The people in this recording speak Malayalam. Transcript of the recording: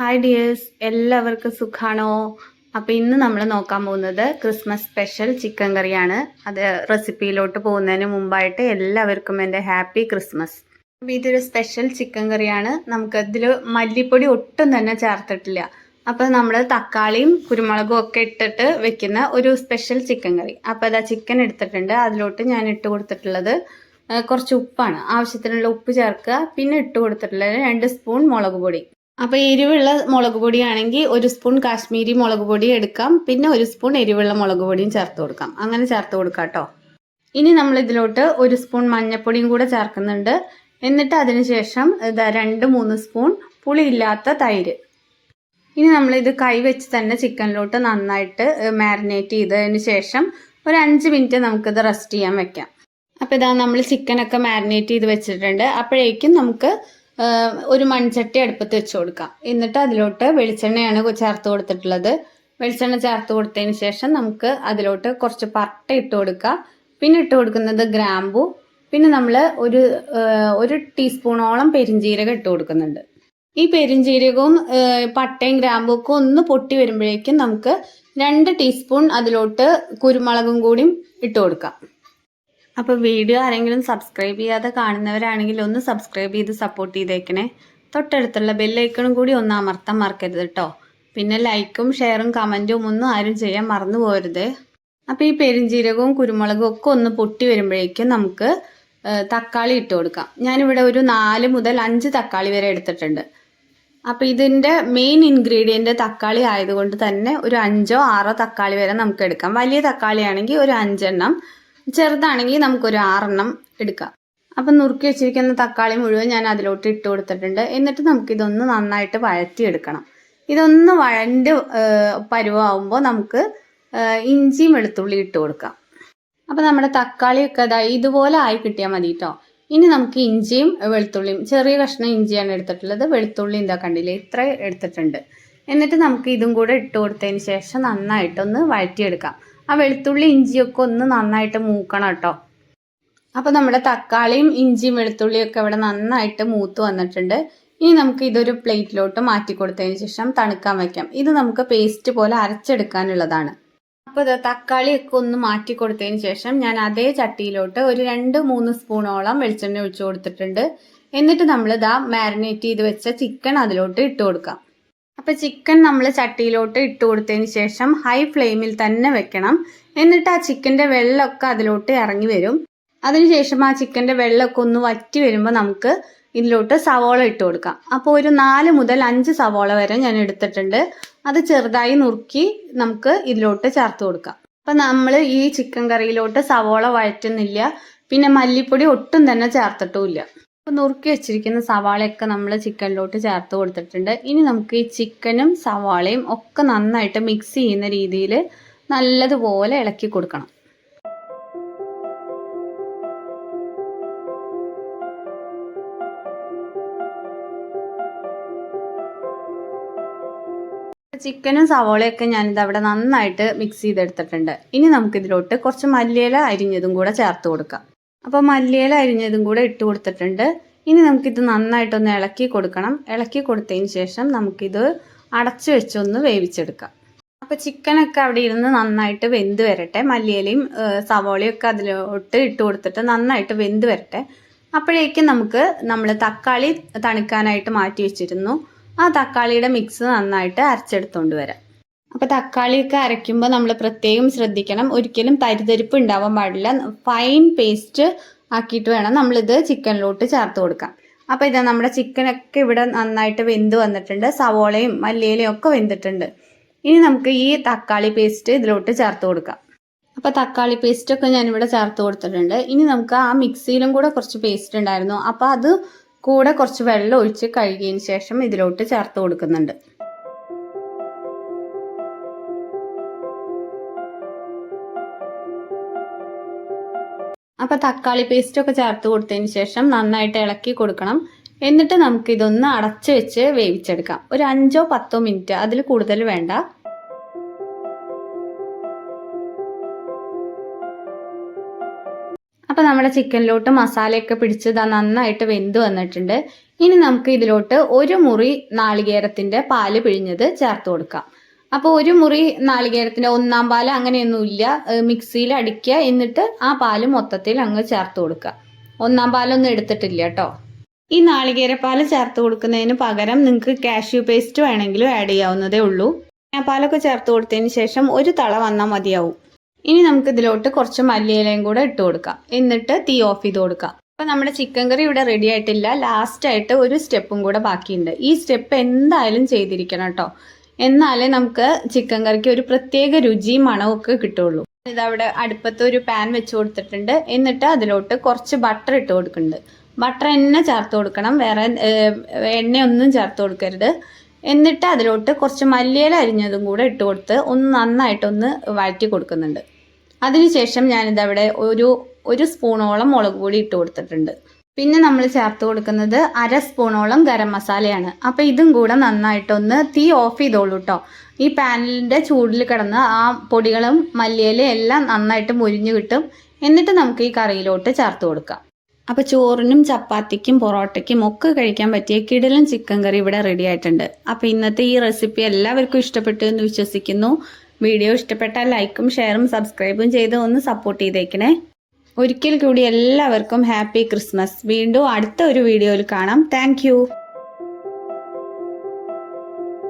ഹായ് ഡിയേഴ്സ് എല്ലാവർക്കും സുഖാണോ? അപ്പോൾ ഇന്ന് നമ്മൾ നോക്കാൻ പോകുന്നത് ക്രിസ്മസ് സ്പെഷ്യൽ ചിക്കൻ കറിയാണ്. അത് റെസിപ്പിയിലോട്ട് പോകുന്നതിന് മുമ്പായിട്ട് എല്ലാവർക്കും എന്റെ ഹാപ്പി ക്രിസ്മസ് അപ്പോൾ ഇതൊരു സ്പെഷ്യൽ ചിക്കൻ കറിയാണ്. നമുക്കതിൽ മല്ലിപ്പൊടി ഒട്ടും തന്നെ ചേർത്തിട്ടില്ല. അപ്പോൾ നമ്മൾ തക്കാളിയും കുരുമുളകും ഒക്കെ ഇട്ടിട്ട് വെക്കുന്ന ഒരു സ്പെഷ്യൽ ചിക്കൻ കറി. അപ്പോൾ അതാ ചിക്കൻ എടുത്തിട്ടുണ്ട്. അതിലോട്ട് ഞാൻ ഇട്ട് കൊടുത്തിട്ടുള്ളത് കുറച്ച് ഉപ്പാണ്. ആവശ്യത്തിനുള്ള ഉപ്പ് ചേർക്കുക. പിന്നെ ഇട്ട് കൊടുത്തിട്ടുള്ളത് രണ്ട് സ്പൂൺ മുളക് പൊടി. അപ്പോൾ എരിവുള്ള മുളക് പൊടിയാണെങ്കിൽ ഒരു സ്പൂൺ കാശ്മീരി മുളക് പൊടി എടുക്കാം. പിന്നെ ഒരു സ്പൂൺ എരിവുള്ള മുളക് പൊടിയും ചേർത്ത് കൊടുക്കാം. അങ്ങനെ ചേർത്ത് കൊടുക്കാം കേട്ടോ. ഇനി നമ്മൾ ഇതിലോട്ട് ഒരു സ്പൂൺ മഞ്ഞപ്പൊടിയും കൂടെ ചേർക്കുന്നുണ്ട്. എന്നിട്ട് അതിനുശേഷം ഇതാ രണ്ട് മൂന്ന് സ്പൂൺ പുളിയില്ലാത്ത തൈര്. ഇനി നമ്മൾ ഇത് കൈ വെച്ച് തന്നെ ചിക്കനിലോട്ട് നന്നായിട്ട് മാരിനേറ്റ് ചെയ്തതിന് ശേഷം ഒരു അഞ്ച് മിനിറ്റ് നമുക്കിത് റെസ്റ്റ് ചെയ്യാൻ വെക്കാം. അപ്പോൾ ഇതാ നമ്മൾ ചിക്കനൊക്കെ മാരിനേറ്റ് ചെയ്ത് വെച്ചിട്ടുണ്ട്. അപ്പോഴേക്കും നമുക്ക് ഒരു മൺചട്ടി അടുപ്പത്ത് വെച്ച് കൊടുക്കാം എന്നിട്ട് അതിലോട്ട് വെളിച്ചെണ്ണയാണ് ചേർത്ത് കൊടുത്തിട്ടുള്ളത്. വെളിച്ചെണ്ണ ചേർത്ത് കൊടുത്തതിന് ശേഷം നമുക്ക് അതിലോട്ട് കുറച്ച് പട്ട ഇട്ട് കൊടുക്കുക. പിന്നെ ഇട്ട് കൊടുക്കുന്നത് ഗ്രാമ്പു. പിന്നെ നമ്മൾ ഒരു ഒരു ടീസ്പൂണോളം പെരിഞ്ജീരകം ഇട്ട് കൊടുക്കുന്നുണ്ട്. ഈ പെരിഞ്ജീരകവും പട്ടയും ഗ്രാമ്പും ഒക്കെ ഒന്ന് പൊട്ടി വരുമ്പോഴേക്കും നമുക്ക് രണ്ട് ടീസ്പൂൺ അതിലോട്ട് കുരുമുളകും കൂടിയും ഇട്ട് കൊടുക്കാം. അപ്പോൾ വീഡിയോ ആരെങ്കിലും സബ്സ്ക്രൈബ് ചെയ്യാതെ കാണുന്നവരാണെങ്കിൽ ഒന്ന് സബ്സ്ക്രൈബ് ചെയ്ത് സപ്പോർട്ട് ചെയ്തേക്കണേ. തൊട്ടടുത്തുള്ള ബെല്ലൈക്കണും കൂടി ഒന്ന് അമർത്താൻ മറക്കരുത് കേട്ടോ പിന്നെ ലൈക്കും ഷെയറും കമന്റും ഒന്നും ആരും ചെയ്യാൻ മറന്നു പോരുത്. അപ്പോൾ ഈ പെരിഞ്ജീരകവും കുരുമുളകും ഒക്കെ ഒന്ന് പൊട്ടി വരുമ്പോഴേക്കും നമുക്ക് തക്കാളി ഇട്ട് കൊടുക്കാം. ഞാനിവിടെ ഒരു നാല് മുതൽ അഞ്ച് തക്കാളി വരെ എടുത്തിട്ടുണ്ട്. അപ്പോൾ ഇതിന്റെ മെയിൻ ഇൻഗ്രീഡിയന്റ് തക്കാളി ആയതുകൊണ്ട് തന്നെ ഒരു അഞ്ചോ ആറോ തക്കാളി വരെ നമുക്ക് എടുക്കാം. വലിയ തക്കാളി ആണെങ്കിൽ ഒരു അഞ്ചെണ്ണം ചെറുതാണെങ്കിൽ നമുക്കൊരു ആറെണ്ണം എടുക്കാം. അപ്പം നുറുക്കി വെച്ചിരിക്കുന്ന തക്കാളി മുഴുവൻ ഞാൻ അതിലോട്ട് ഇട്ട് കൊടുത്തിട്ടുണ്ട്. എന്നിട്ട് നമുക്കിതൊന്ന് നന്നായിട്ട് വഴറ്റിയെടുക്കണം. ഇതൊന്ന് വഴണ്ട് പരുവാകുമ്പോൾ നമുക്ക് ഇഞ്ചിയും വെളുത്തുള്ളി ഇട്ട് കൊടുക്കാം. അപ്പം നമ്മുടെ തക്കാളിയൊക്കെ അതാ ഇതുപോലെ ആയി കിട്ടിയാൽ മതി കേട്ടോ ഇനി നമുക്ക് ഇഞ്ചിയും വെളുത്തുള്ളിയും ചെറിയ കഷ്ണം ഇഞ്ചിയാണ് എടുത്തിട്ടുള്ളത്. വെളുത്തുള്ളി എന്താ കണ്ടില്ലേ? ഇത്ര എടുത്തിട്ടുണ്ട്. എന്നിട്ട് നമുക്ക് ഇതും കൂടെ ഇട്ട് കൊടുത്തതിന് ശേഷം നന്നായിട്ടൊന്ന് വഴറ്റിയെടുക്കാം. ആ വെളുത്തുള്ളി ഇഞ്ചിയൊക്കെ ഒന്ന് നന്നായിട്ട് മൂക്കണം കേട്ടോ. അപ്പോൾ നമ്മുടെ തക്കാളിയും ഇഞ്ചിയും വെളുത്തുള്ളിയും ഒക്കെ ഇവിടെ നന്നായിട്ട് മൂത്ത് വന്നിട്ടുണ്ട്. ഇനി നമുക്ക് ഇതൊരു പ്ലേറ്റിലോട്ട് മാറ്റി കൊടുത്തതിന് ശേഷം തണുക്കാൻ വെക്കാം. ഇത് നമുക്ക് പേസ്റ്റ് പോലെ അരച്ചെടുക്കാനുള്ളതാണ്. അപ്പോൾ ഇത് തക്കാളിയൊക്കെ ഒന്ന് മാറ്റി കൊടുത്തതിന് ശേഷം ഞാൻ അതേ ചട്ടിയിലോട്ട് ഒരു രണ്ട് മൂന്ന് സ്പൂണോളം വെളിച്ചെണ്ണ ഒഴിച്ചു കൊടുത്തിട്ടുണ്ട്. എന്നിട്ട് നമ്മൾ ഇതാ മാരിനേറ്റ് ചെയ്ത് വെച്ച ചിക്കൻ അതിലോട്ട് ഇട്ട് കൊടുക്കാം. അപ്പോൾ ചിക്കൻ നമ്മൾ ചട്ടിയിലോട്ട് ഇട്ട് കൊടുത്തതിന് ശേഷം ഹൈ ഫ്ലെയിമിൽ തന്നെ വെക്കണം. എന്നിട്ട് ആ ചിക്കന്റെ വെള്ളമൊക്കെ അതിലോട്ട് ഇറങ്ങി വരും. അതിനുശേഷം ആ ചിക്കന്റെ വെള്ളമൊക്കെ ഒന്ന് വറ്റി വരുമ്പോൾ നമുക്ക് ഇതിലോട്ട് സവോള ഇട്ട് കൊടുക്കാം. അപ്പോൾ ഒരു നാല് മുതൽ അഞ്ച് സവോള വരെ ഞാൻ എടുത്തിട്ടുണ്ട്. അത് ചെറുതായി നുറുക്കി നമുക്ക് ഇതിലോട്ട് ചേർത്ത് കൊടുക്കാം. അപ്പം നമ്മൾ ഈ ചിക്കൻ കറിയിലോട്ട് സവോള വഴറ്റുന്നില്ല. പിന്നെ മല്ലിപ്പൊടി ഒട്ടും തന്നെ ചേർത്തിട്ടുമില്ല അപ്പോൾ നുറുക്കി വെച്ചിരിക്കുന്ന സവാളയൊക്കെ നമ്മൾ ചിക്കനിലോട്ട് ചേർത്ത് കൊടുത്തിട്ടുണ്ട്. ഇനി നമുക്ക് ഈ ചിക്കനും സവാളയും ഒക്കെ നന്നായിട്ട് മിക്സ് ചെയ്യുന്ന രീതിയിൽ നല്ലതുപോലെ ഇളക്കി കൊടുക്കണം. ചിക്കനും സവാളയൊക്കെ ഞാനിത് അവിടെ നന്നായിട്ട് മിക്സ് ചെയ്തെടുത്തിട്ടുണ്ട്. ഇനി നമുക്കിതിലോട്ട് കുറച്ച് മല്ലിയില അരിഞ്ഞതും കൂടെ ചേർത്ത് കൊടുക്കാം. അപ്പോൾ മല്ലിയില അരിഞ്ഞതും കൂടെ ഇട്ട് കൊടുത്തിട്ടുണ്ട്. ഇനി നമുക്കിത് നന്നായിട്ടൊന്ന് ഇളക്കി കൊടുക്കണം. ഇളക്കി കൊടുത്തതിന് ശേഷം നമുക്കിത് അടച്ചു വെച്ചൊന്ന് വേവിച്ചെടുക്കാം. അപ്പോൾ ചിക്കനൊക്കെ അവിടെ ഇരുന്ന് നന്നായിട്ട് വെന്ത് വരട്ടെ. മല്ലിയിലയും സവോളയും ഒക്കെ അതിലോട്ട് ഇട്ട് കൊടുത്തിട്ട് നന്നായിട്ട് വെന്ത് വരട്ടെ. അപ്പോഴേക്കും നമുക്ക് നമ്മൾ തക്കാളി തണുക്കാനായിട്ട് മാറ്റി വെച്ചിരുന്നു. ആ തക്കാളിയുടെ മിക്സ് നന്നായിട്ട് അരച്ചെടുത്തുകൊണ്ട് വരാം. അപ്പോൾ തക്കാളിയൊക്കെ അരയ്ക്കുമ്പോൾ നമ്മൾ പ്രത്യേകം ശ്രദ്ധിക്കണം. ഒരിക്കലും തരിതരിപ്പ് ഉണ്ടാവാൻ പാടില്ല. ഫൈൻ പേസ്റ്റ് ആക്കിയിട്ട് വേണം നമ്മളിത് ചിക്കനിലോട്ട് ചേർത്ത് കൊടുക്കാം അപ്പോൾ ഇതാ നമ്മുടെ ചിക്കനൊക്കെ ഇവിടെ നന്നായിട്ട് വെന്ത് വന്നിട്ടുണ്ട്. സവോളയും മല്ലിയിലയും ഒക്കെ വെന്തിട്ടുണ്ട്. ഇനി നമുക്ക് ഈ തക്കാളി പേസ്റ്റ് ഇതിലോട്ട് ചേർത്ത് കൊടുക്കാം. അപ്പോൾ തക്കാളി പേസ്റ്റ് ഒക്കെ ഞാൻ ഇവിടെ ചേർത്ത് കൊടുത്തിട്ടുണ്ട്. ഇനി നമുക്ക് ആ മിക്സിയിലും കൂടെ കുറച്ച് പേസ്റ്റ് ഉണ്ടായിരുന്നു. അപ്പോൾ അത് കൂടെ കുറച്ച് വെള്ളം ഒഴിച്ച് കഴുകിയതിന് ശേഷം ഇതിലോട്ട് ചേർത്ത് കൊടുക്കുന്നുണ്ട്. അപ്പോൾ തക്കാളി പേസ്റ്റ് ഒക്കെ ചേർത്ത് കൊടുത്തതിന് ശേഷം നന്നായിട്ട് ഇളക്കി കൊടുക്കണം. എന്നിട്ട് നമുക്ക് ഇതൊന്ന് അടച്ചു വെച്ച് വേവിച്ചെടുക്കാം. ഒരു അഞ്ചോ പത്തോ മിനിറ്റ് അതിൽ കൂടുതൽ വേണ്ട. അപ്പോൾ നമ്മുടെ ചിക്കനിലോട്ട് മസാലയൊക്കെ പിടിച്ച് ദാ നന്നായിട്ട് വെന്ത് വന്നിട്ടുണ്ട്. ഇനി നമുക്ക് ഇതിലോട്ട് ഒരു മുറി നാളികേരത്തിന്റെ പാൽ പിഴിഞ്ഞത് ചേർത്ത് കൊടുക്കാം. അപ്പോൾ ഒരു മുറി നാളികേരത്തിന്റെ ഒന്നാം പാൽ അങ്ങനെയൊന്നുമില്ല മിക്സിയിൽ അടിക്കുക. എന്നിട്ട് ആ പാൽ മൊത്തത്തിൽ അങ്ങ് ചേർത്ത് കൊടുക്കുക. ഒന്നാം പാലൊന്നും എടുത്തിട്ടില്ല കേട്ടോ. ഈ നാളികേരപ്പാൽ ചേർത്ത് കൊടുക്കുന്നതിന് പകരം നിങ്ങൾക്ക് കാഷ്യൂ പേസ്റ്റ് വേണമെങ്കിലും ആഡ് ചെയ്യാവുന്നതേ ഉള്ളൂ. ആ പാലൊക്കെ ചേർത്ത് കൊടുത്തതിന് ശേഷം ഒരു തള വന്നാൽ മതിയാവും. ഇനി നമുക്ക് ഇതിലോട്ട് കുറച്ച് മല്ലിയിലയും കൂടെ ഇട്ട് കൊടുക്കാം. എന്നിട്ട് തീ ഓഫ് ചെയ്ത് കൊടുക്കാം. അപ്പൊ നമ്മുടെ ചിക്കൻ കറി ഇവിടെ റെഡി ആയിട്ടില്ല. ലാസ്റ്റ് ആയിട്ട് ഒരു സ്റ്റെപ്പും കൂടെ ബാക്കിയുണ്ട്. ഈ സ്റ്റെപ്പ് എന്തായാലും ചെയ്തിരിക്കണം കേട്ടോ. എന്നാലേ നമുക്ക് ചിക്കൻ കറിക്ക് ഒരു പ്രത്യേക രുചിയും മണവും ഒക്കെ കിട്ടുള്ളൂ ഇതവിടെ അടുപ്പത്ത് ഒരു പാൻ വെച്ച് കൊടുത്തിട്ടുണ്ട്. എന്നിട്ട് അതിലോട്ട് കുറച്ച് ബട്ടർ ഇട്ട് കൊടുക്കുന്നുണ്ട്. ബട്ടർ എന്നെ ചേർത്ത് കൊടുക്കണം. വേറെ എണ്ണയൊന്നും ചേർത്ത് കൊടുക്കരുത്. എന്നിട്ട് അതിലോട്ട് കുറച്ച് മല്ലിയില അരിഞ്ഞതും കൂടെ ഇട്ട് കൊടുത്ത് ഒന്ന് നന്നായിട്ടൊന്ന് വഴറ്റി കൊടുക്കുന്നുണ്ട്. അതിനുശേഷം ഞാനിതവിടെ ഒരു ഒരു സ്പൂണോളം മുളക് പൊടി ഇട്ട് കൊടുത്തിട്ടുണ്ട്. പിന്നെ നമ്മൾ ചേർത്ത് കൊടുക്കുന്നത് അര സ്പൂണോളം ഗരം മസാലയാണ്. അപ്പോൾ ഇതും കൂടെ നന്നായിട്ടൊന്ന് തീ ഓഫ് ചെയ്തോളൂ കേട്ടോ ഈ പാനിലിന്റെ ചൂടിൽ കിടന്ന് ആ പൊടികളും മല്ലിയിലും എല്ലാം നന്നായിട്ട് മുരിഞ്ഞു കിട്ടും. എന്നിട്ട് നമുക്ക് ഈ കറിയിലോട്ട് ചേർത്ത് കൊടുക്കാം. അപ്പോൾ ചോറിനും ചപ്പാത്തിക്കും പൊറോട്ടയ്ക്കും ഒക്കെ കഴിക്കാൻ പറ്റിയ കിടിലൻ ചിക്കൻ കറി ഇവിടെ റെഡി ആയിട്ടുണ്ട്. അപ്പോൾ ഇന്നത്തെ ഈ റെസിപ്പി എല്ലാവർക്കും ഇഷ്ടപ്പെട്ടു എന്ന് വിശ്വസിക്കുന്നു. വീഡിയോ ഇഷ്ടപ്പെട്ടാൽ ലൈക്കും ഷെയറും സബ്സ്ക്രൈബും ചെയ്ത് ഒന്ന് സപ്പോർട്ട് ചെയ്തേക്കണേ. ഒരിക്കൽ കൂടി എല്ലാവർക്കും ഹാപ്പി ക്രിസ്മസ്. വീണ്ടും അടുത്ത ഒരു വീഡിയോയിൽ കാണാം. താങ്ക്